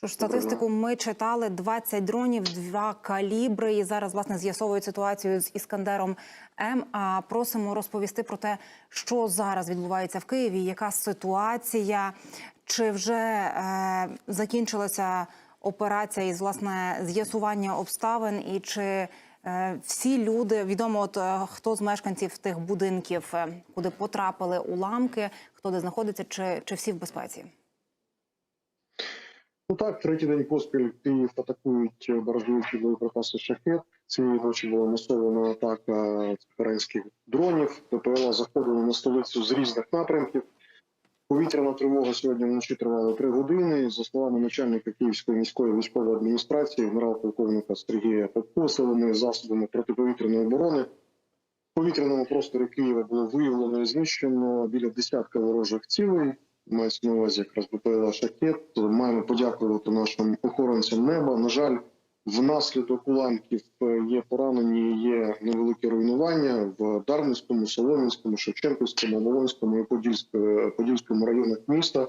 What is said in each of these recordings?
Що ж, статистику ми читали 20 дронів, два калібри. І зараз власне з'ясовують ситуацію з іскандером М. А просимо розповісти про те, що зараз відбувається в Києві, яка ситуація, чи вже е, закінчилася операція із власне з'ясування обставин, і чи е, всі люди відомо, от е, хто з мешканців тих будинків, е, куди потрапили уламки, хто де знаходиться, чи, чи всі в безпеці? Ну так, третій день поспіль Київ атакують баражуючі боєприпаси шахет. Цієї ночі була масована атака українських дронів. ППЛА заходили на столицю з різних напрямків. Повітряна тривога сьогодні вночі тривала три години. За словами начальника Київської міської військової адміністрації, генерал-полковника Сергія Попко, засобами протиповітряної оборони. В повітряному просторі Києва було виявлено і знищено біля десятка ворожих цілей. Мається на увазі якраз БПЛА шахет. Маємо подякувати нашим охоронцям неба. На жаль, внаслідок уламків е, є поранені, є невеликі руйнування в Дарницькому, Солом'янському, Шевченківському, Оболонському і Подільському, Подільському районах міста.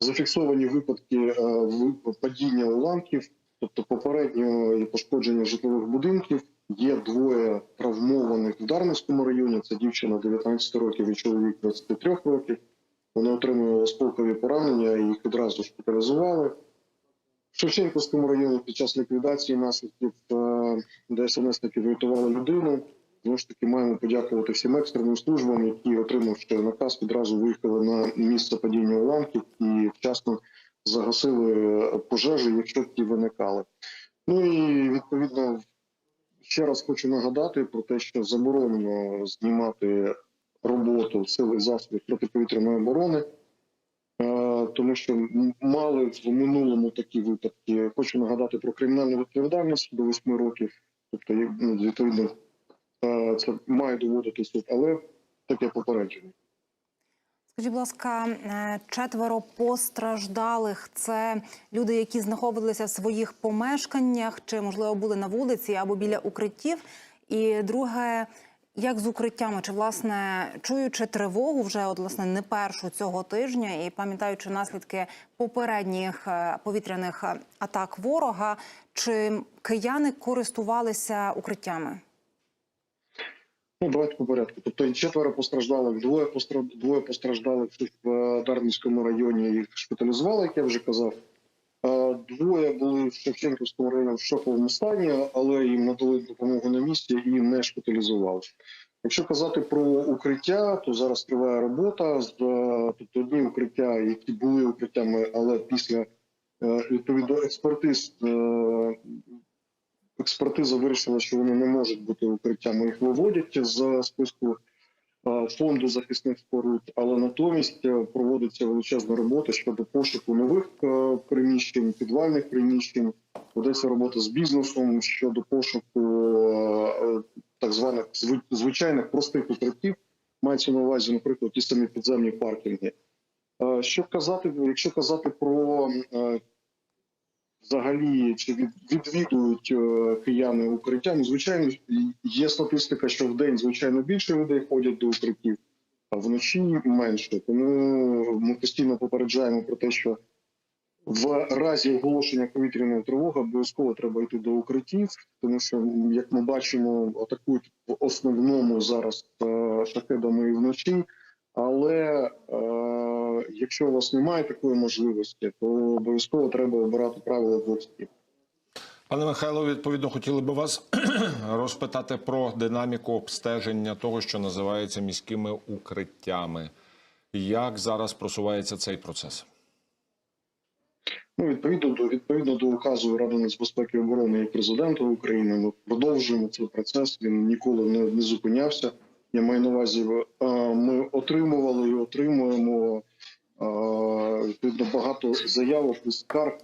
Зафіксовані випадки е, падіння уламків, тобто попередньо і пошкодження житлових будинків. Є двоє травмованих в Дарницькому районі. Це дівчина 19 років і чоловік 23 років. Вони отримали осколкові поранення їх одразу шпиталізували. В Шевченківському районі під час ліквідації наслідків е, ДСНСники врятували людину. Знову ж таки, маємо подякувати всім екстреним службам, які, отримавши наказ, відразу виїхали на місце падіння уламків і вчасно загасили пожежі, якщо ті виникали. Ну і відповідно ще раз хочу нагадати про те, що заборонено знімати роботу сил і засобів протиповітряної оборони. Е, Тому що мали в минулому такі випадки. Хочу нагадати про кримінальну відповідальність до 8 років. Тобто, ну, відповідно, е, це має доводити суд, але таке попередження. Скажіть, будь ласка, е, четверо постраждалих це люди, які знаходилися в своїх помешканнях, чи можливо були на вулиці або біля укриттів. І друге, як з укриттями, чи власне чуючи тривогу вже от власне не першу цього тижня, і пам'ятаючи наслідки попередніх е, повітряних е, атак ворога, чи кияни користувалися укриттями? Ну, давайте по порядку. Тобто четверо постраждалих, двоє постра- двоє постраждалих в е, Дарницькому районі їх шпиталізували, як я вже казав. Е, Двоє були в Шевченківському районі в шоковому стані, але їм надали допомогу на місці і не шпиталізували. Якщо казати про укриття, то зараз триває робота. Е, Тобто одні укриття, які були укриттями, але після е, відповідно експертиз експертиза вирішила, що вони не можуть бути укриттями. Їх виводять з списку фонду захисних споруд, але натомість е, проводиться величезна робота щодо пошуку нових е, приміщень, підвальних приміщень. Ведеться робота з бізнесом щодо пошуку е, так званих звичайних простих укриттів. Мається на увазі, наприклад, ті самі підземні паркінги. Що казати, якщо казати про взагалі чи від- відвідують е, кияни укриття. Ну, звичайно, є статистика, що в день звичайно більше людей ходять до укриттів, а вночі менше. Тому ми постійно попереджаємо про те, що в разі оголошення повітряної тривоги обов'язково треба йти до укриттів, тому що, як ми бачимо, атакують в основному зараз е, шахедами і вночі. Але е, якщо у вас немає такої можливості, то обов'язково треба обирати правила двох стін. Пане Михайло, відповідно, хотіли би вас розпитати про динаміку обстеження того, що називається міськими укриттями. Як зараз просувається цей процес? Ну, відповідно до відповідно до указу Ради нацбезпеки і оборони і президента України, ми продовжуємо цей процес. Він ніколи не, не зупинявся. Я маю на увазі, е, ми отримували і отримуємо відповідно багато заявок і скарг.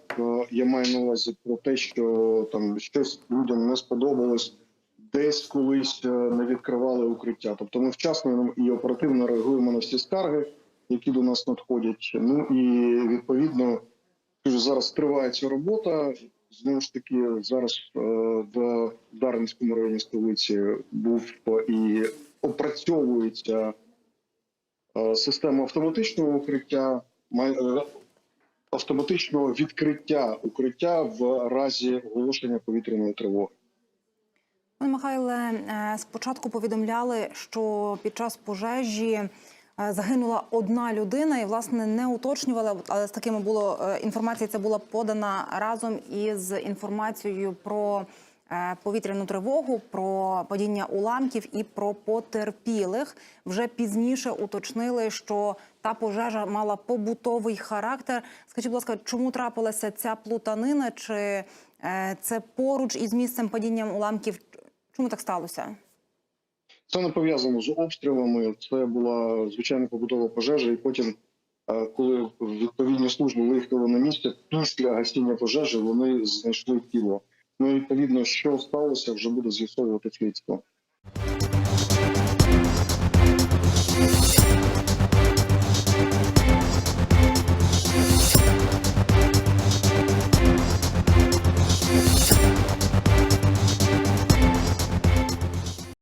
Я маю на увазі про те, що там щось людям не сподобалось. Десь колись е, не відкривали укриття. Тобто ми вчасно і оперативно реагуємо на всі скарги, які до нас надходять. Ну і відповідно зараз триває ця робота. Знову ж таки, зараз е, в Дарницькому районі столиці був і опрацьовується е, система автоматичного укриття. Е, автоматичного відкриття укриття в разі оголошення повітряної тривоги. Пане Михайле, е, спочатку повідомляли, що під час пожежі загинула одна людина, і власне не уточнювали, але з такими було інформація. Це була подана разом із інформацією про повітряну тривогу, про падіння уламків і про потерпілих. Вже пізніше уточнили, що та пожежа мала побутовий характер. Скажіть, будь ласка, чому трапилася ця плутанина? Чи е, це поруч із місцем падіння уламків? Чому так сталося? Це не пов'язано з обстрілами. Це була звичайна побутова пожежа, і потім, е, коли відповідні служби виїхали на місце, після гасіння пожежі вони знайшли тіло. Ну і відповідно, що сталося, вже буде з'ясовувати слідство.